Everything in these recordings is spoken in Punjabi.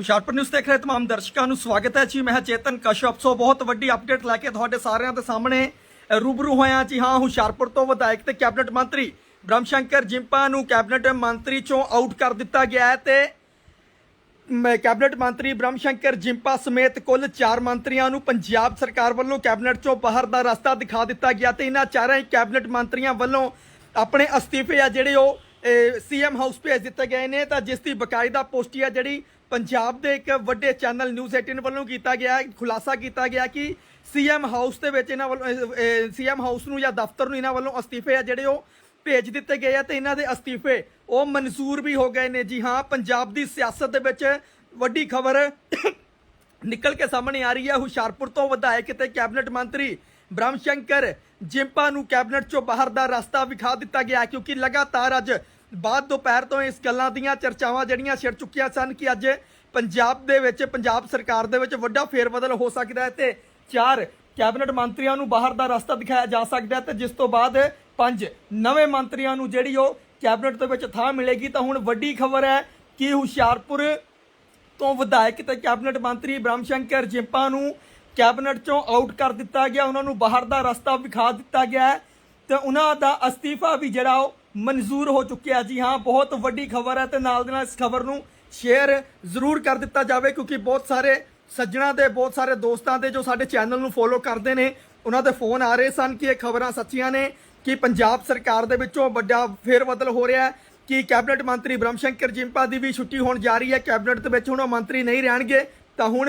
ਹੁਸ਼ਿਆਰਪੁਰ ਨਿਊਜ਼ ਦੇਖ ਰਹੇ ਤਮਾਮ ਦਰਸ਼ਕਾਂ ਨੂੰ ਸਵਾਗਤ ਹੈ ਜੀ। ਮੈਂ ਚੇਤਨ ਕਸ਼ਪ ਸੋ ਬਹੁਤ ਵੱਡੀ ਅਪਡੇਟ ਲੈ ਕੇ ਤੁਹਾਡੇ ਸਾਰਿਆਂ ਦੇ ਸਾਹਮਣੇ ਰੂਬਰੂ ਹੋਇਆ ਜੀ। ਹਾਂ, ਹੁਸ਼ਿਆਰਪੁਰ ਤੋਂ ਵਿਧਾਇਕ ਤੇ ਕੈਬਨਿਟ ਮੰਤਰੀ ਬ੍ਰਹਮ ਸ਼ੰਕਰ ਜਿੰਪਾ ਨੂੰ ਕੈਬਨਿਟ ਮੰਤਰੀ ਚੋਂ ਆਊਟ ਕਰ ਦਿੱਤਾ ਗਿਆ ਹੈ ਤੇ ਮ- ਕੈਬਨਿਟ ਮੰਤਰੀ ਬ੍ਰਹਮ ਸ਼ੰਕਰ ਜਿੰਪਾ ਸਮੇਤ ਕੁੱਲ 4 ਮੰਤਰੀਆਂ ਨੂੰ ਪੰਜਾਬ ਸਰਕਾਰ ਵੱਲੋਂ ਕੈਬਨਿਟ ਚੋਂ ਬਾਹਰ ਦਾ ਰਸਤਾ ਦਿਖਾ ਦਿੱਤਾ ਗਿਆ ਤੇ ਇਹਨਾਂ ਚਾਰਾਂ ਹੀ ਕੈਬਨਿਟ ਮੰਤਰੀਆਂ ਵੱਲੋਂ ਆਪਣੇ ਅਸਤੀਫੇ ਆ ਜਿਹੜੇ ਉਹ ਸੀਐਮ ਹਾਊਸ ਭੇਜ ਦਿੱਤੇ ਗਏ ਨੇ। ਤਾਂ ਜਿਸ ਦੀ ਬਕਾਇਦਾ ਪੋਸਟੀ ਆ ਜਿਹੜੀ ਪੰਜਾਬ ਦੇ ਇੱਕ ਵੱਡੇ ਚੈਨਲ ਨਿਊਜ਼ 18 ਵੱਲੋਂ ਕੀਤਾ ਗਿਆ, ਖੁਲਾਸਾ ਕੀਤਾ ਗਿਆ ਕਿ ਸੀਐਮ ਹਾਊਸ ਦੇ ਵਿੱਚ ਇਹਨਾਂ ਵੱਲੋਂ ਸੀਐਮ ਹਾਊਸ ਨੂੰ ਜਾਂ ਦਫ਼ਤਰ ਨੂੰ ਇਹਨਾਂ ਵੱਲੋਂ ਅਸਤੀਫੇ ਆ ਜਿਹੜੇ ਉਹ ਭੇਜ ਦਿੱਤੇ ਗਏ ਆ ਤੇ ਇਹਨਾਂ ਦੇ ਅਸਤੀਫੇ ਉਹ ਮਨਜ਼ੂਰ ਵੀ ਹੋ ਗਏ ਨੇ। ਜੀ ਹਾਂ, ਪੰਜਾਬ ਦੀ ਸਿਆਸਤ ਦੇ ਵਿੱਚ ਵੱਡੀ ਖਬਰ ਨਿਕਲ ਕੇ ਸਾਹਮਣੇ ਆ ਰਹੀ ਹੈ। ਹੁਸ਼ਿਆਰਪੁਰ ਤੋਂ ਵਿਧਾਇਕ ਤੇ ਕੈਬਨਿਟ ਮੰਤਰੀ ਬ੍ਰਹਮ ਸ਼ੰਕਰ ਜਿੰਪਾ ਨੂੰ ਕੈਬਨਿਟ ਚੋਂ ਬਾਹਰ ਦਾ ਰਸਤਾ ਵਿਖਾ ਦਿੱਤਾ ਗਿਆ ਕਿਉਂਕਿ ਲਗਾਤਾਰ ਅੱਜ ਬਾਅਦ ਦੁਪਹਿਰ ਤੋਂ ਇਸ ਗੱਲਾਂ ਦੀਆਂ ਚਰਚਾਵਾਂ ਜਿਹੜੀਆਂ ਛਿੜ ਚੁੱਕੀਆਂ ਸਨ ਕਿ ਅੱਜ ਪੰਜਾਬ ਦੇ ਵਿੱਚ, ਪੰਜਾਬ ਸਰਕਾਰ ਦੇ ਵਿੱਚ ਵੱਡਾ ਫੇਰਬਦਲ ਹੋ ਸਕਦਾ ਹੈ ਤੇ ਚਾਰ ਕੈਬਨਿਟ ਮੰਤਰੀਆਂ ਨੂੰ ਬਾਹਰ ਦਾ ਰਸਤਾ ਦਿਖਾਇਆ ਜਾ ਸਕਦਾ ਹੈ ਤੇ ਜਿਸ ਤੋਂ ਬਾਅਦ ਪੰਜ ਨਵੇਂ ਮੰਤਰੀਆਂ ਨੂੰ ਜਿਹੜੀ ਉਹ ਕੈਬਨਿਟ ਦੇ ਵਿੱਚ ਥਾਂ ਮਿਲੇਗੀ ਤਾਂ ਹੁਣ ਵੱਡੀ ਖਬਰ ਹੈ ਕਿ ਹੁਸ਼ਿਆਰਪੁਰ ਤੋਂ ਵਿਧਾਇਕ ਤੇ ਕੈਬਨਿਟ ਮੰਤਰੀ ਬ੍ਰਹਮ ਸ਼ੰਕਰ ਜਿੰਪਾ ਨੂੰ ਕੈਬਨਿਟ ਚੋਂ ਆਊਟ ਕਰ ਦਿੱਤਾ ਗਿਆ। ਉਹਨਾਂ ਨੂੰ ਬਾਹਰ ਦਾ ਰਸਤਾ ਵਿਖਾ ਦਿੱਤਾ ਗਿਆ ਹੈ ਤੇ ਉਹਨਾਂ ਦਾ ਅਸਤੀਫਾ ਵੀ ਜਿਹੜਾ ਉਹ ਮਨਜ਼ੂਰ ਹੋ ਚੁੱਕਿਆ ਜੀ ਹਾਂ, ਬਹੁਤ ਵੱਡੀ ਖਬਰ ਹੈ ਤੇ ਨਾਲ ਦੇ ਨਾਲ ਇਸ ਖਬਰ ਨੂੰ ਸ਼ੇਅਰ ਜ਼ਰੂਰ ਕਰ ਦਿੱਤਾ ਜਾਵੇ ਕਿਉਂਕਿ ਬਹੁਤ ਸਾਰੇ ਸੱਜਣਾ ਦੇ, ਬਹੁਤ ਸਾਰੇ ਦੋਸਤਾਂ ਦੇ ਜੋ ਸਾਡੇ ਚੈਨਲ ਨੂੰ ਫੋਲੋ ਕਰਦੇ ਨੇ, ਉਹਨਾਂ ਦੇ ਫੋਨ ਆ ਰਹੇ ਸਨ ਕਿ ਇਹ ਖਬਰਾਂ ਸੱਚੀਆਂ ਨੇ ਕਿ ਪੰਜਾਬ ਸਰਕਾਰ ਦੇ ਵਿੱਚੋਂ ਵੱਡਾ ਫੇਰਬਦਲ ਹੋ ਰਿਹਾ ਹੈ ਕਿ ਕੈਬਨਿਟ ਮੰਤਰੀ ਬ੍ਰਹਮ ਸ਼ੰਕਰ ਜਿੰਪਾ ਦੀ ਵੀ ਛੁੱਟੀ ਹੋਣ ਜਾ ਰਹੀ ਹੈ। ਕੈਬਨਿਟ ਦੇ ਵਿੱਚ ਹੁਣ ਉਹ ਮੰਤਰੀ ਨਹੀਂ ਰਹਿਣਗੇ, ਤਾਂ ਹੁਣ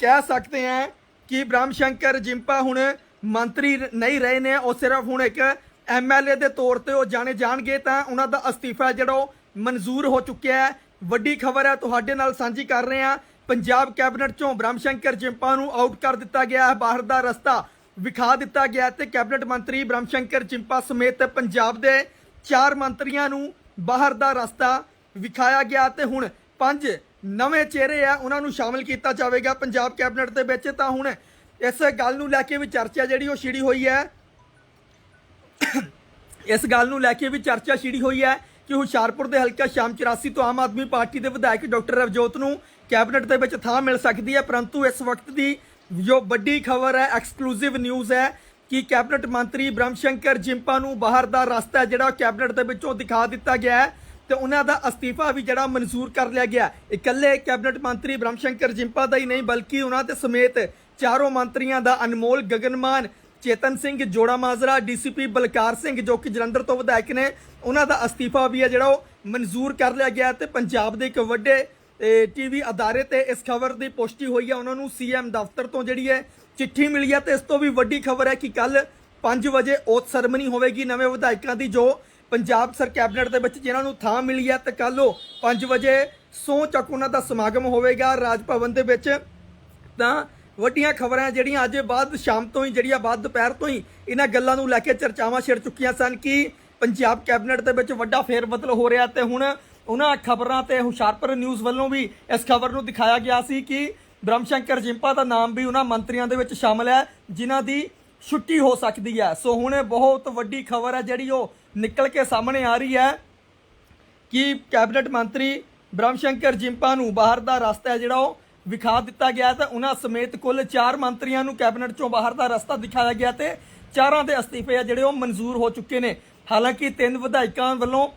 ਕਹਿ ਸਕਦੇ ਹਾਂ ਕਿ ਬ੍ਰਹਮ ਸ਼ੰਕਰ ਜਿੰਪਾ ਹੁਣ ਮੰਤਰੀ ਨਹੀਂ ਰਹੇ ਨੇ, ਉਹ ਸਿਰਫ ਹੁਣ ਇੱਕ ਐਮਐਲਏ ਦੇ ਤੌਰ ਤੇ ਉਹ ਜਾਣੇ ਜਾਣਗੇ ਤਾਂ ਉਹਨਾਂ ਦਾ ਅਸਤੀਫਾ ਜਿਹੜਾ ਉਹ ਮਨਜ਼ੂਰ ਹੋ ਚੁੱਕਿਆ ਹੈ। ਵੱਡੀ ਖਬਰ ਹੈ, ਤੁਹਾਡੇ ਨਾਲ ਸਾਂਝੀ ਕਰ ਰਹੇ ਹਾਂ। ਪੰਜਾਬ ਕੈਬਨਿਟ ਚੋਂ ਬ੍ਰਹਮ ਸ਼ੰਕਰ ਜਿੰਪਾ ਨੂੰ ਆਊਟ ਕਰ ਦਿੱਤਾ ਗਿਆ ਹੈ। ਬਾਹਰ ਦਾ ਰਸਤਾ ਵਿਖਾ ਦਿੱਤਾ ਗਿਆ ਤੇ ਕੈਬਨਿਟ ਮੰਤਰੀ ਬ੍ਰਹਮ ਸ਼ੰਕਰ ਜਿੰਪਾ ਸਮੇਤ ਪੰਜਾਬ ਦੇ ਚਾਰ ਮੰਤਰੀਆਂ ਨੂੰ ਬਾਹਰ ਦਾ ਰਸਤਾ ਵਿਖਾਇਆ ਗਿਆ ਤੇ ਹੁਣ ਪੰਜ ਨਵੇਂ ਚਿਹਰੇ ਆ, ਉਹਨਾਂ ਨੂੰ ਸ਼ਾਮਿਲ ਕੀਤਾ ਜਾਵੇਗਾ ਪੰਜਾਬ ਕੈਬਨਿਟ ਦੇ ਵਿੱਚ। ਤਾਂ ਹੁਣ ਇਸ ਗੱਲ ਨੂੰ ਲੈ ਕੇ ਵੀ ਚਰਚਾ ਜਿਹੜੀ ਉਹ ਛਿੜੀ ਹੋਈ ਹੈ। ਇਸ ਗੱਲ ਨੂੰ ਲੈ ਕੇ ਵੀ ਚਰਚਾ ਛਿੜੀ ਹੋਈ ਹੈ ਕਿ ਹੁਸ਼ਿਆਰਪੁਰ ਦੇ ਹਲਕਾ ਸ਼ਾਮ 84 ਤੋਂ ਆਮ ਆਦਮੀ ਪਾਰਟੀ ਦੇ ਵਿਧਾਇਕ ਡਾਕਟਰ ਰਵਜੋਤ ਨੂੰ ਕੈਬਨਿਟ ਦੇ ਵਿੱਚ ਥਾਂ ਮਿਲ ਸਕਦੀ ਹੈ, ਪਰੰਤੂ ਇਸ ਵਕਤ ਦੀ ਜੋ ਵੱਡੀ ਖਬਰ ਹੈ ਐਕਸਕਲੂਸਿਵ ਨਿਊਜ਼ ਹੈ ਕਿ ਕੈਬਨਿਟ ਮੰਤਰੀ ਬ੍ਰਹਮ ਸ਼ੰਕਰ ਜਿੰਪਾ ਨੂੰ ਬਾਹਰ ਦਾ ਰਸਤਾ ਜਿਹੜਾ ਕੈਬਨਿਟ ਦੇ ਵਿੱਚੋਂ ਦਿਖਾ ਦਿੱਤਾ ਗਿਆ ਹੈ ਤੇ ਉਹਨਾਂ ਦਾ ਅਸਤੀਫਾ ਵੀ ਜਿਹੜਾ ਮਨਜ਼ੂਰ ਕਰ ਲਿਆ ਗਿਆ ਇਕੱਲੇ ਕੈਬਨਿਟ ਮੰਤਰੀ ਬ੍ਰਹਮ ਸ਼ੰਕਰ ਜਿੰਪਾ ਦਾ ਹੀ ਨਹੀਂ, ਬਲਕਿ ਉਹਨਾਂ ਦੇ ਸਮੇਤ ਚਾਰੋਂ ਮੰਤਰੀਆਂ ਦਾ ਅਨਮੋਲ ਗਗਨਮਾਨ ਚੇਤਨ ਸਿੰਘ, ਜੋੜਾ ਮਾਜਰਾ, ਡੀਸੀਪੀ ਬਲਕਾਰ ਸਿੰਘ ਜੋ ਕਿ ਜਲੰਧਰ ਤੋਂ ਵਿਧਾਇਕ ਨੇ, ਉਹਨਾਂ ਦਾ ਅਸਤੀਫਾ ਵੀ ਹੈ ਜਿਹੜਾ ਉਹ ਮਨਜ਼ੂਰ ਕਰ ਲਿਆ ਗਿਆ ਤੇ ਪੰਜਾਬ ਦੇ ਇੱਕ ਵੱਡੇ ਟੀਵੀ ਅਦਾਰੇ ਤੇ ਇਸ ਖਬਰ ਦੀ ਪੁਸ਼ਟੀ ਹੋਈ ਹੈ। ਉਹਨਾਂ ਨੂੰ ਸੀਐਮ ਦਫ਼ਤਰ ਤੋਂ ਜਿਹੜੀ ਹੈ ਚਿੱਠੀ ਮਿਲੀ ਹੈ ਤੇ ਇਸ ਤੋਂ ਵੀ ਵੱਡੀ ਖਬਰ ਹੈ ਕਿ ਕੱਲ 5 ਵਜੇ ਓਥ ਸਰਮਨੀ ਹੋਵੇਗੀ ਨਵੇਂ ਵਿਧਾਇਕਾਂ ਦੀ ਜੋ ਪੰਜਾਬ ਸਰ ਕੈਬਨਿਟ ਦੇ ਵਿੱਚ ਜਿਨ੍ਹਾਂ ਨੂੰ ਥਾਂ ਮਿਲੀ ਹੈ ਤੇ ਕੱਲ ਉਹ 5 ਵਜੇ ਸਹੁੰ ਚੱਕ ਉਹਨਾਂ ਦਾ ਸਮਾਗਮ ਹੋਵੇਗਾ ਰਾਜ ਭਵਨ ਦੇ ਵਿੱਚ। ਤਾਂ ਵੱਡੀਆਂ ਖਬਰਾਂ ਜਿਹੜੀਆਂ ਅੱਜ ਬਾਅਦ ਸ਼ਾਮ ਤੋਂ ਹੀ, ਜਿਹੜੀਆਂ ਬਾਅਦ ਦੁਪਹਿਰ ਤੋਂ ਹੀ ਇਹਨਾਂ ਗੱਲਾਂ ਨੂੰ ਲੈ ਕੇ ਚਰਚਾਵਾਂ ਛਿੜ ਚੁੱਕੀਆਂ ਸਨ ਕਿ ਪੰਜਾਬ ਕੈਬਨਿਟ ਦੇ ਵਿੱਚ ਵੱਡਾ ਫੇਰਬਦਲ ਹੋ ਰਿਹਾ ਤੇ ਹੁਣ ਉਹਨਾਂ ਖਬਰਾਂ ਤੇ ਹੁਸ਼ਿਆਰਪੁਰ ਨਿਊਜ਼ ਵੱਲੋਂ ਵੀ ਇਸ ਖਬਰ ਨੂੰ ਦਿਖਾਇਆ ਗਿਆ ਸੀ ਕਿ ਬ੍ਰਹਮ ਸ਼ੰਕਰ ਜਿੰਪਾ ਦਾ ਨਾਮ ਵੀ ਉਹਨਾਂ ਮੰਤਰੀਆਂ ਦੇ ਵਿੱਚ ਸ਼ਾਮਲ ਹੈ, ਜਿਨ੍ਹਾਂ ਦੀ ਛੁੱਟੀ ਹੋ ਸਕਦੀ ਹੈ। ਸੋ ਹੁਣ ਇਹ ਬਹੁਤ ਵੱਡੀ ਖਬਰ ਹੈ, ਜਿਹੜੀ ਉਹ ਨਿਕਲ ਕੇ ਸਾਹਮਣੇ ਆ ਰਹੀ ਹੈ ਕਿ ਕੈਬਨਿਟ ਮੰਤਰੀ ਬ੍ਰਹਮ ਸ਼ੰਕਰ ਜਿੰਪਾ ਨੂੰ ਬਾਹਰ ਦਾ ਰਸਤਾ ਹੈ, ਜਿਹੜਾ ਉਹ ਵਿਖਾ ਦਿੱਤਾ ਗਿਆ ਤੇ ਉਹਨਾਂ ਸਮੇਤ ਕੁੱਲ 4 ਮੰਤਰੀਆਂ ਨੂੰ ਕੈਬਨਿਟ ਚੋਂ ਬਾਹਰ ਦਾ ਰਸਤਾ ਦਿਖਾਇਆ ਗਿਆ ਤੇ ਚਾਰਾਂ ਦੇ ਅਸਤੀਫੇ ਆ ਜਿਹੜੇ ਉਹ ਮਨਜ਼ੂਰ ਹੋ ਚੁੱਕੇ ਨੇ। ਹਾਲਾਂਕਿ ਤਿੰਨ ਵਿਧਾਇਕਾਂ ਵੱਲੋਂ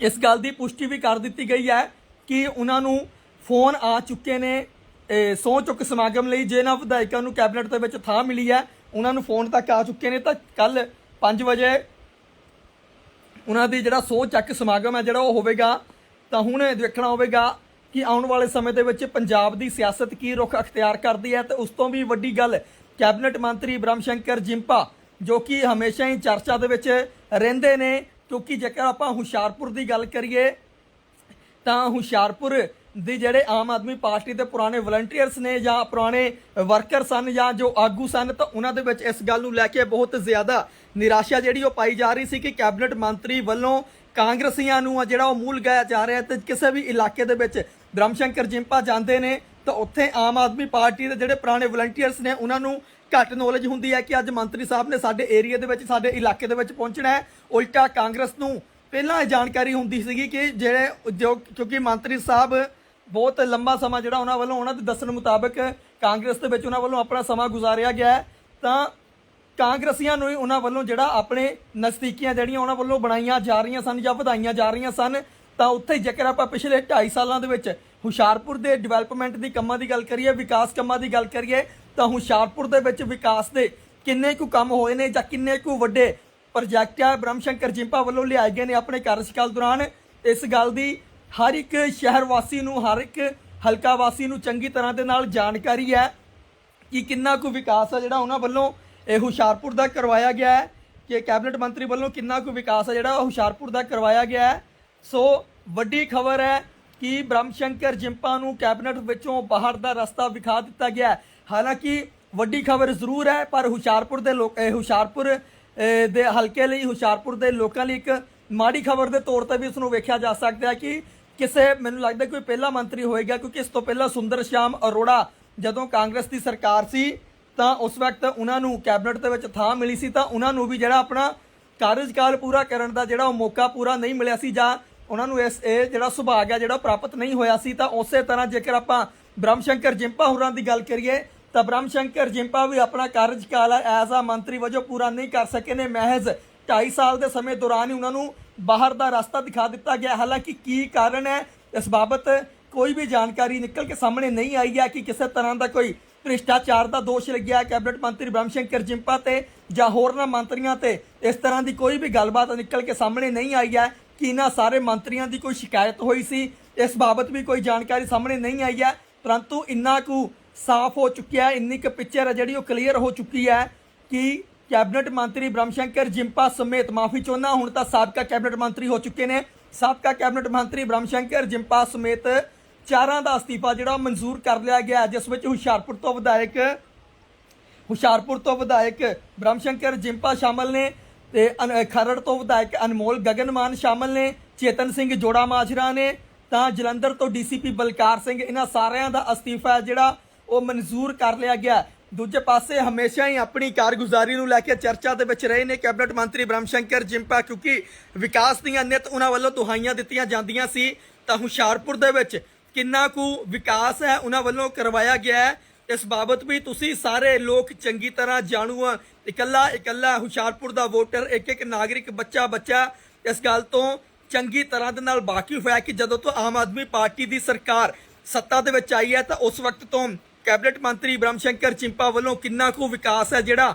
ਇਸ ਗੱਲ ਦੀ ਪੁਸ਼ਟੀ ਵੀ ਕਰ ਦਿੱਤੀ ਗਈ ਹੈ ਕਿ ਉਹਨਾਂ ਨੂੰ ਫੋਨ ਆ ਚੁੱਕੇ ਨੇ, ਇਹ ਸਹੁੰ ਚੁੱਕ ਸਮਾਗਮ ਲਈ ਜਿਹਨਾਂ ਵਿਧਾਇਕਾਂ ਨੂੰ ਕੈਬਨਿਟ ਦੇ ਵਿੱਚ ਥਾਂ ਮਿਲੀ ਹੈ, ਉਹਨਾਂ ਨੂੰ ਫੋਨ ਤੱਕ ਆ ਚੁੱਕੇ ਨੇ ਤਾਂ ਕੱਲ 5 ਵਜੇ ਉਹਨਾਂ ਦੀ ਜਿਹੜਾ ਸਹੁੰ ਚੱਕ ਸਮਾਗਮ ਹੈ ਜਿਹੜਾ ਉਹ ਹੋਵੇਗਾ, ਤਾਂ ਹੁਣ ਦੇਖਣਾ ਹੋਵੇਗਾ ਕਿ ਆਉਣ ਵਾਲੇ ਸਮੇਂ ਦੇ ਵਿੱਚ ਪੰਜਾਬ ਦੀ ਸਿਆਸਤ ਕੀ ਰੁਖ ਅਖਤਿਆਰ ਕਰਦੀ ਹੈ ਤੇ ਉਸ ਤੋਂ ਵੀ ਵੱਡੀ ਗੱਲ ਕੈਬਨਿਟ ਮੰਤਰੀ ਬ੍ਰਹਮ ਸ਼ੰਕਰ ਜਿੰਪਾ, ਜੋ ਕਿ ਹਮੇਸ਼ਾ ਹੀ ਚਰਚਾ ਦੇ ਵਿੱਚ ਰਹਿੰਦੇ ਨੇ, ਕਿਉਂਕਿ ਜੇਕਰ ਆਪਾਂ ਹੁਸ਼ਿਆਰਪੁਰ ਦੀ ਗੱਲ ਕਰੀਏ, ਤਾਂ ਹੁਸ਼ਿਆਰਪੁਰ ਦੇ ਜਿਹੜੇ ਆਮ ਆਦਮੀ ਪਾਰਟੀ ਦੇ ਪੁਰਾਣੇ ਵਲੰਟੀਅਰਸ ਨੇ ਜਾਂ ਪੁਰਾਣੇ ਵਰਕਰ ਸਨ ਜਾਂ ਜੋ ਆਗੂ ਸਨ, ਤਾਂ ਉਹਨਾਂ ਦੇ ਵਿੱਚ ਇਸ ਗੱਲ ਨੂੰ ਲੈ ਕੇ ਬਹੁਤ ਜ਼ਿਆਦਾ ਨਿਰਾਸ਼ਾ ਜਿਹੜੀ ਉਹ ਪਾਈ ਜਾ ਰਹੀ ਸੀ ਕਿ ਕੈਬਨਿਟ ਮੰਤਰੀ ਵੱਲੋਂ ਕਾਂਗਰਸੀਆਂ ਨੂੰ ਆ ਜਿਹੜਾ ਉਹ ਮੂਲ ਗਾਇਆ ਜਾ ਰਿਹਾ ਤੇ ਕਿਸੇ ਵੀ ਇਲਾਕੇ ਦੇ ਵਿੱਚ ਬ੍ਰਹਮ ਜਿੰਪਾ ਜਾਂਦੇ ਨੇ, ਤਾਂ ਉੱਥੇ ਆਮ ਆਦਮੀ ਪਾਰਟੀ ਦੇ ਜਿਹੜੇ ਪੁਰਾਣੇ ਵਲੰਟੀਅਰਸ ਨੇ, ਉਹਨਾਂ ਨੂੰ ਘੱਟ ਨੌਲੇਜ ਹੁੰਦੀ ਹੈ ਕਿ ਅੱਜ ਮੰਤਰੀ ਸਾਹਿਬ ਨੇ ਸਾਡੇ ਏਰੀਆ ਦੇ ਵਿੱਚ, ਸਾਡੇ ਇਲਾਕੇ ਦੇ ਵਿੱਚ ਪਹੁੰਚਣਾ ਹੈ। ਉਲਟਾ ਕਾਂਗਰਸ ਨੂੰ ਪਹਿਲਾਂ ਇਹ ਜਾਣਕਾਰੀ ਹੁੰਦੀ ਸੀਗੀ ਕਿ ਜਿਹੜੇ ਜੋ, ਕਿਉਂਕਿ ਮੰਤਰੀ ਸਾਹਿਬ ਬਹੁਤ ਲੰਬਾ ਸਮਾਂ ਜਿਹੜਾ ਉਹਨਾਂ ਵੱਲੋਂ, ਉਹਨਾਂ ਦੇ ਦੱਸਣ ਮੁਤਾਬਕ ਕਾਂਗਰਸ ਦੇ ਵਿੱਚ ਉਹਨਾਂ ਵੱਲੋਂ ਆਪਣਾ ਸਮਾਂ ਗੁਜ਼ਾਰਿਆ ਗਿਆ ਤਾਂ ਕਾਂਗਰਸੀਆਂ ਨੂੰ ਹੀ ਉਹਨਾਂ ਵੱਲੋਂ ਜਿਹੜਾ ਆਪਣੇ ਨਜ਼ਦੀਕੀਆਂ ਜਿਹੜੀਆਂ ਉਹਨਾਂ ਵੱਲੋਂ ਬਣਾਈਆਂ ਜਾ ਰਹੀਆਂ ਸਨ ਜਾਂ ਵਧਾਈਆਂ ਜਾ ਰਹੀਆਂ ਸਨ ਤਾਂ ਉੱਥੇ ਜੇਕਰ ਆਪਾਂ ਪਿਛਲੇ 2.5 ਸਾਲਾਂ ਦੇ ਵਿੱਚ ਹੁਸ਼ਿਆਰਪੁਰ ਦੇ ਡਿਵੈਲਪਮੈਂਟ ਦੀ ਕੰਮਾਂ ਦੀ ਗੱਲ ਕਰੀਏ, ਵਿਕਾਸ ਕੰਮਾਂ ਦੀ ਗੱਲ ਕਰੀਏ, ਤਾਂ ਹੁਸ਼ਿਆਰਪੁਰ ਦੇ ਵਿੱਚ ਵਿਕਾਸ ਦੇ ਕਿੰਨੇ ਕੁ ਕੰਮ ਹੋਏ ਨੇ ਜਾਂ ਕਿੰਨੇ ਕੁ ਵੱਡੇ ਪ੍ਰੋਜੈਕਟ ਆ? ਬ੍ਰਹਮ ਸ਼ੰਕਰ ਜਿੰਪਾ ਵੱਲੋਂ ਲਿਆਏ ਗਏ ਨੇ ਆਪਣੇ ਕਾਰਜਕਾਲ ਦੌਰਾਨ। ਇਸ ਗੱਲ ਦੀ ਹਰ ਇੱਕ ਸ਼ਹਿਰ ਵਾਸੀ ਨੂੰ, ਹਰ ਇੱਕ ਹਲਕਾ ਵਾਸੀ ਨੂੰ ਚੰਗੀ ਤਰ੍ਹਾਂ ਦੇ ਨਾਲ ਜਾਣਕਾਰੀ ਹੈ ਕਿ ਕਿੰਨਾ ਕੁ ਵਿਕਾਸ ਹੈ ਜਿਹੜਾ ਉਹਨਾਂ ਵੱਲੋਂ ਇਹ ਹੁਸ਼ਿਆਰਪੁਰ ਦਾ ਕਰਵਾਇਆ ਗਿਆ ਹੈ। ਕਿ ਕੈਬਨਿਟ ਮੰਤਰੀ ਵੱਲੋਂ ਕਿੰਨਾ ਕੁ ਵਿਕਾਸ ਹੈ ਜਿਹੜਾ ਉਹ ਹੁਸ਼ਿਆਰਪੁਰ ਦਾ ਕਰਵਾਇਆ ਗਿਆ ਹੈ। ਸੋ ਵੱਡੀ ਖਬਰ ਹੈ ਕਿ ਬ੍ਰਹਮ ਸ਼ੰਕਰ ਜਿੰਪਾ ਨੂੰ ਕੈਬਨਿਟ ਵਿੱਚੋਂ ਬਾਹਰ ਦਾ ਰਸਤਾ ਵਿਖਾ ਦਿੱਤਾ ਗਿਆ ਹਾਲਾਂਕਿ ਵੱਡੀ ਖਬਰ ਜ਼ਰੂਰ ਹੈ, ਪਰ ਹੁਸ਼ਿਆਰਪੁਰ ਦੇ ਲੋਕ ਹੁਸ਼ਿਆਰਪੁਰ ਦੇ ਹਲਕੇ ਲਈ, ਹੁਸ਼ਿਆਰਪੁਰ ਦੇ ਲੋਕਾਂ ਲਈ ਇੱਕ ਮਾੜੀ ਖਬਰ ਦੇ ਤੌਰ ਤੇ ਵੀ ਇਸ ਨੂੰ ਵੇਖਿਆ ਜਾ ਸਕਦਾ ਹੈ ਕਿ ਕਿਸੇ, ਮੈਨੂੰ ਲੱਗਦਾ ਕੋਈ ਪਹਿਲਾ ਮੰਤਰੀ ਹੋਏਗਾ, ਕਿਉਂਕਿ ਇਸ ਤੋਂ ਪਹਿਲਾਂ ਸੁੰਦਰ ਸ਼ਾਮ ਅਰੋੜਾ ਜਦੋਂ ਕਾਂਗਰਸ ਦੀ ਸਰਕਾਰ ਸੀ, ਤਾਂ ਉਸ ਵਕਤ ਉਹਨਾਂ ਨੂੰ ਕੈਬਨਿਟ ਦੇ ਵਿੱਚ ਥਾਂ ਮਿਲੀ ਸੀ, ਤਾਂ ਉਹਨਾਂ ਨੂੰ ਵੀ ਜਿਹੜਾ ਆਪਣਾ ਕਾਰਜਕਾਲ ਪੂਰਾ ਕਰਨ ਦਾ ਜਿਹੜਾ ਉਹ ਮੌਕਾ ਪੂਰਾ ਨਹੀਂ ਮਿਲਿਆ ਸੀ ਜਾਂ ਉਹਨਾਂ ਨੂੰ ਇਸ ਇਹ ਜਿਹੜਾ ਸੁਭਾਗ ਹੈ ਜਿਹੜਾ ਪ੍ਰਾਪਤ ਨਹੀਂ ਹੋਇਆ ਸੀ, ਤਾਂ ਉਸੇ ਤਰ੍ਹਾਂ ਜੇਕਰ ਆਪਾਂ ਬ੍ਰਹਮ ਸ਼ੰਕਰ ਜਿੰਪਾ ਹੋਰਾਂ ਦੀ ਗੱਲ ਕਰੀਏ, ਤਾਂ ਬ੍ਰਹਮ ਸ਼ੰਕਰ ਜਿੰਪਾ ਵੀ ਆਪਣਾ ਕਾਰਜਕਾਲ ਐਜ਼ ਆ ਮੰਤਰੀ ਵਜੋਂ ਪੂਰਾ ਨਹੀਂ ਕਰ ਸਕੇ ਨੇ। ਮਹਿਜ਼ 2.5 ਸਾਲ ਦੇ ਸਮੇਂ ਦੌਰਾਨ ਹੀ ਉਹਨਾਂ ਨੂੰ ਬਾਹਰ ਦਾ ਰਸਤਾ ਦਿਖਾ ਦਿੱਤਾ ਗਿਆ। ਹਾਲਾਂਕਿ ਕੀ ਕਾਰਨ ਹੈ, ਇਸ ਬਾਬਤ ਕੋਈ ਵੀ ਜਾਣਕਾਰੀ ਨਿਕਲ ਕੇ ਸਾਹਮਣੇ ਨਹੀਂ ਆਈ ਹੈ ਕਿ ਕਿਸੇ ਤਰ੍ਹਾਂ ਦਾ ਕੋਈ ਭ੍ਰਿਸ਼ਟਾਚਾਰ ਦਾ ਦੋਸ਼ ਲੱਗਿਆ ਕੈਬਨਿਟ ਮੰਤਰੀ ਬ੍ਰਹਮ ਸ਼ੰਕਰ ਜਿੰਪਾ ਤੇ ਜਾਂ ਹੋਰਨਾਂ ਮੰਤਰੀਆਂ ਤੇ। ਇਸ ਤਰ੍ਹਾਂ ਦੀ ਕੋਈ ਵੀ ਗੱਲਬਾਤ ਨਿਕਲ ਕੇ ਸਾਹਮਣੇ ਨਹੀਂ ਆਈ ਹੈ। ਕਿ ਇਹਨਾਂ ਸਾਰੇ ਮੰਤਰੀਆਂ ਦੀ ਕੋਈ ਸ਼ਿਕਾਇਤ ਹੋਈ ਸੀ? ਇਸ ਬਾਬਤ ਵੀ ਕੋਈ ਜਾਣਕਾਰੀ ਸਾਹਮਣੇ ਨਹੀਂ ਆਈ ਹੈ। ਪਰੰਤੂ ਇੰਨਾ ਕੁ ਸਾਫ਼ ਹੋ ਚੁੱਕਿਆ ਹੈ ਇੰਨੀ ਕੁ ਪਿਕਚਰ ਹੈ ਜਿਹੜੀ ਉਹ ਕਲੀਅਰ ਹੋ ਚੁੱਕੀ ਹੈ ਕਿ ਕੈਬਨਿਟ ਮੰਤਰੀ ਬ੍ਰਹਮ ਸ਼ੰਕਰ ਜਿੰਪਾ ਸਮੇਤ, ਮਾਫੀ ਚਾਹੁੰਦਾ ਹੁਣ ਤਾਂ ਸਾਬਕਾ ਕੈਬਨਿਟ ਮੰਤਰੀ ਹੋ ਚੁੱਕੇ ਨੇ। ਸਾਬਕਾ ਕੈਬਨਿਟ ਮੰਤਰੀ ਬ੍ਰਹਮ ਸ਼ੰਕਰ ਜਿੰਪਾ ਸਮੇਤ ਚਾਰਾਂ ਦਾ ਅਸਤੀਫਾ ਜਿਹੜਾ ਉਹ ਮਨਜ਼ੂਰ ਕਰ ਲਿਆ ਗਿਆ ਜਿਸ ਵਿੱਚ ਹੁਸ਼ਿਆਰਪੁਰ ਤੋਂ ਵਿਧਾਇਕ ਹੁਸ਼ਿਆਰਪੁਰ ਤੋਂ ਵਿਧਾਇਕ ਬ੍ਰਹਮ ਸ਼ੰਕਰ ਜਿੰਪਾ ਸ਼ਾਮਲ ਨੇ। ਤੇ ਅਨ- ਖਰੜ ਤੋਂ ਵਿਧਾਇਕ ਅਨਮੋਲ ਗਗਨਮਾਨ ਸ਼ਾਮਲ ਨੇ, ਚੇਤਨ ਸਿੰਘ ਜੋੜਾ ਮਾਜਰਾ ਨੇ, ਤਾਂ ਜਲੰਧਰ ਤੋਂ ਡੀਸੀਪੀ ਬਲਕਾਰ ਸਿੰਘ, ਇਹਨਾਂ ਸਾਰਿਆਂ ਦਾ ਅਸਤੀਫਾ ਹੈ ਜਿਹੜਾ ਉਹ ਮਨਜ਼ੂਰ ਕਰ ਲਿਆ ਗਿਆ ਦੂਜੇ ਪਾਸੇ ਹਮੇਸ਼ਾ ਹੀ ਆਪਣੀ ਕਾਰਗੁਜ਼ਾਰੀ ਨੂੰ ਲੈ ਕੇ ਚਰਚਾ ਦੇ ਵਿੱਚ ਰਹੇ ਨੇ ਕੈਬਨਿਟ ਮੰਤਰੀ ਬ੍ਰਹਮ ਸ਼ੰਕਰ ਜਿੰਪਾ, ਕਿਉਂਕਿ ਵਿਕਾਸ ਦੀਆਂ ਨਿਤ ਉਹਨਾਂ ਵੱਲੋਂ ਦੁਹਾਈਆਂ ਦਿੱਤੀਆਂ ਜਾਂਦੀਆਂ ਸੀ, ਤਾਂ ਹੁਸ਼ਿਆਰਪੁਰ ਦੇ ਵਿੱਚ ਕਿੰਨਾ ਕੁ ਵਿਕਾਸ ਹੈ, ਉਹਨਾਂ ਵੱਲੋਂ ਕਰਵਾਇਆ ਗਿਆ ਹੈ। ਇਸ ਬਾਬਤ ਵੀ ਤੁਸੀਂ ਸਾਰੇ ਲੋਕ ਚੰਗੀ ਤਰ੍ਹਾਂ ਜਾਣੂ ਆ। ਇਕੱਲਾ ਇਕੱਲਾ ਹੁਸ਼ਿਆਰਪੁਰ ਦਾ ਵੋਟਰ ਇੱਕ ਇੱਕ ਨਾਗਰਿਕ ਬੱਚਾ ਬੱਚਾ ਇਸ ਗੱਲ ਤੋਂ ਚੰਗੀ ਤਰ੍ਹਾਂ ਦੇ ਨਾਲ ਵਾਕਿਫ ਹੋਇਆ ਕਿ ਜਦੋਂ ਤੋਂ ਆਮ ਆਦਮੀ ਪਾਰਟੀ ਦੀ ਸਰਕਾਰ ਸੱਤਾ ਦੇ ਵਿੱਚ ਆਈ ਹੈ ਤਾਂ ਉਸ ਵਕਤ ਤੋਂ ਕੈਬਨਿਟ ਮੰਤਰੀ ਬ੍ਰਹਮ ਸ਼ੰਕਰ ਚਿੰਪਾ ਵੱਲੋਂ ਕਿੰਨਾ ਕੁ ਵਿਕਾਸ ਹੈ ਜਿਹੜਾ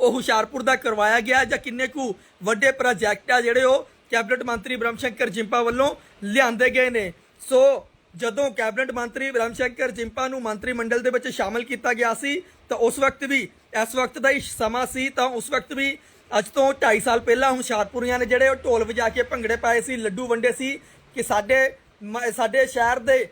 ਉਹ ਹੁਸ਼ਿਆਰਪੁਰ ਦਾ ਕਰਵਾਇਆ ਗਿਆ ਜਾਂ ਕਿੰਨੇ ਕੁ ਵੱਡੇ ਪ੍ਰੋਜੈਕਟ ਆ ਜਿਹੜੇ ਉਹ ਕੈਬਨਿਟ ਮੰਤਰੀ ਬ੍ਰਹਮ ਸ਼ੰਕਰ ਜਿੰਪਾ ਵੱਲੋਂ ਲਿਆਂਦੇ ਗਏ ਨੇ। ਸੋ ਜਦੋਂ ਕੈਬਨਿਟ ਮੰਤਰੀ ਬ੍ਰਹਮ ਸ਼ੰਕਰ ਜਿੰਪਾ ਨੂੰ ਮੰਤਰੀ ਮੰਡਲ ਦੇ ਵਿੱਚ ਸ਼ਾਮਲ ਕੀਤਾ ਗਿਆ ਸੀ, ਤਾਂ ਉਸ ਵਕਤ ਵੀ, ਇਸ ਵਕਤ ਦਾ ਹੀ ਸਮਾਂ ਸੀ, ਤਾਂ ਉਸ ਵਕਤ ਵੀ ਅੱਜ ਤੋਂ 2.5 ਸਾਲ ਪਹਿਲਾਂ ਹੁਸ਼ਿਆਰਪੁਰੀਆਂ ਨੇ ਜਿਹੜੇ ਉਹ ਢੋਲ ਵਜਾ ਕੇ ਭੰਗੜੇ ਪਾਏ ਸੀ, ਲੱਡੂ ਵੰਡੇ ਸੀ, ਕਿ ਸਾਡੇ ਮ- ਸਾਡੇ ਸ਼ਹਿਰ ਦੇ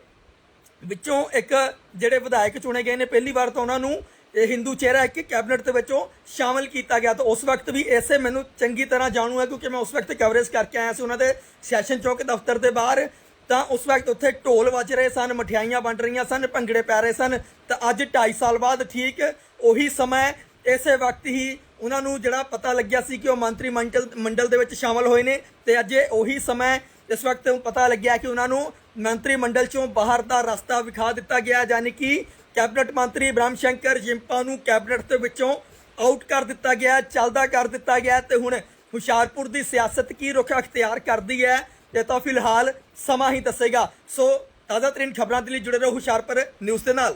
ਵਿੱਚੋਂ ਇੱਕ ਜਿਹੜੇ ਵਿਧਾਇਕ ਚੁਣੇ ਗਏ ਨੇ, ਪਹਿਲੀ ਵਾਰ ਤਾਂ ਉਹਨਾਂ ਨੂੰ ਇਹ ਹਿੰਦੂ ਚਿਹਰਾ ਇੱਕ ਕੈਬਨਿਟ ਦੇ ਵਿੱਚੋਂ ਸ਼ਾਮਲ ਕੀਤਾ ਗਿਆ। ਤਾਂ ਉਸ ਵਕਤ ਵੀ ਐਸੇ ਮੈਨੂੰ ਚੰਗੀ ਤਰ੍ਹਾਂ ਜਾਣੂ ਹੈ, ਕਿਉਂਕਿ ਮੈਂ ਉਸ ਵਕਤ ਕਵਰੇਜ ਕਰਕੇ ਆਇਆ ਸੀ, ਉਹਨਾਂ ਦੇ ਸੈਸ਼ਨ ਚੌਕ ਦਫ਼ਤਰ ਦੇ ਬਾਹਰ। ਤਾਂ ਉਸ ਵਕਤ ਉੱਥੇ ਢੋਲ ਵੱਜ ਰਹੇ ਸਨ ਮਠਿਆਈਆਂ ਵੰਡ ਰਹੀਆਂ ਸਨ ਭੰਗੜੇ ਪੈ ਰਹੇ ਸਨ। ਤਾਂ ਅੱਜ 2.5 ਸਾਲ ਬਾਅਦ ਠੀਕ ਉਹੀ ਸਮਾਂ ਹੈ, ਇਸੇ ਵਕਤ ਹੀ ਉਹਨਾਂ ਨੂੰ ਜਿਹੜਾ ਪਤਾ ਲੱਗਿਆ ਸੀ ਕਿ ਉਹ ਮੰਤਰੀ ਮੰਡਲ ਮੰਡਲ ਦੇ ਵਿੱਚ ਸ਼ਾਮਲ ਹੋਏ ਨੇ ਤੇ ਅੱਜ ਉਹੀ ਸਮਾਂ ਇਸ ਵਕਤ ਪਤਾ ਲੱਗਿਆ ਕਿ ਉਹਨਾਂ ਨੂੰ ਮੰਤਰੀ ਮੰਡਲ ਚੋਂ ਬਾਹਰ ਦਾ ਰਸਤਾ ਵਿਖਾ ਦਿੱਤਾ ਗਿਆ ਯਾਨੀ ਕਿ ਕੈਬਨਿਟ ਮੰਤਰੀ ਬ੍ਰਹਮ ਸ਼ੰਕਰ ਜਿੰਪਾ ਨੂੰ ਕੈਬਨਿਟ ਦੇ ਵਿੱਚੋਂ ਆਊਟ ਕਰ ਦਿੱਤਾ ਗਿਆ ਚੱਲਦਾ ਕਰ ਦਿੱਤਾ ਗਿਆ ਤੇ ਹੁਣ ਹੁਸ਼ਿਆਰਪੁਰ ਦੀ ਸਿਆਸਤ ਕੀ ਰੁਖ ਅਖਤਿਆਰ ਕਰਦੀ ਹੈ ਇਹ ਤਾਂ ਫਿਲਹਾਲ ਸਮਾਂ ਹੀ ਦੱਸੇਗਾ। ਸੋ ਤਾਜ਼ਾ ਤਰੀਨ ਖਬਰਾਂ ਦੇ ਲਈ ਜੁੜੇ ਰਹੋ ਹੁਸ਼ਿਆਰਪੁਰ ਨਿਊਜ਼ ਦੇ ਨਾਲ।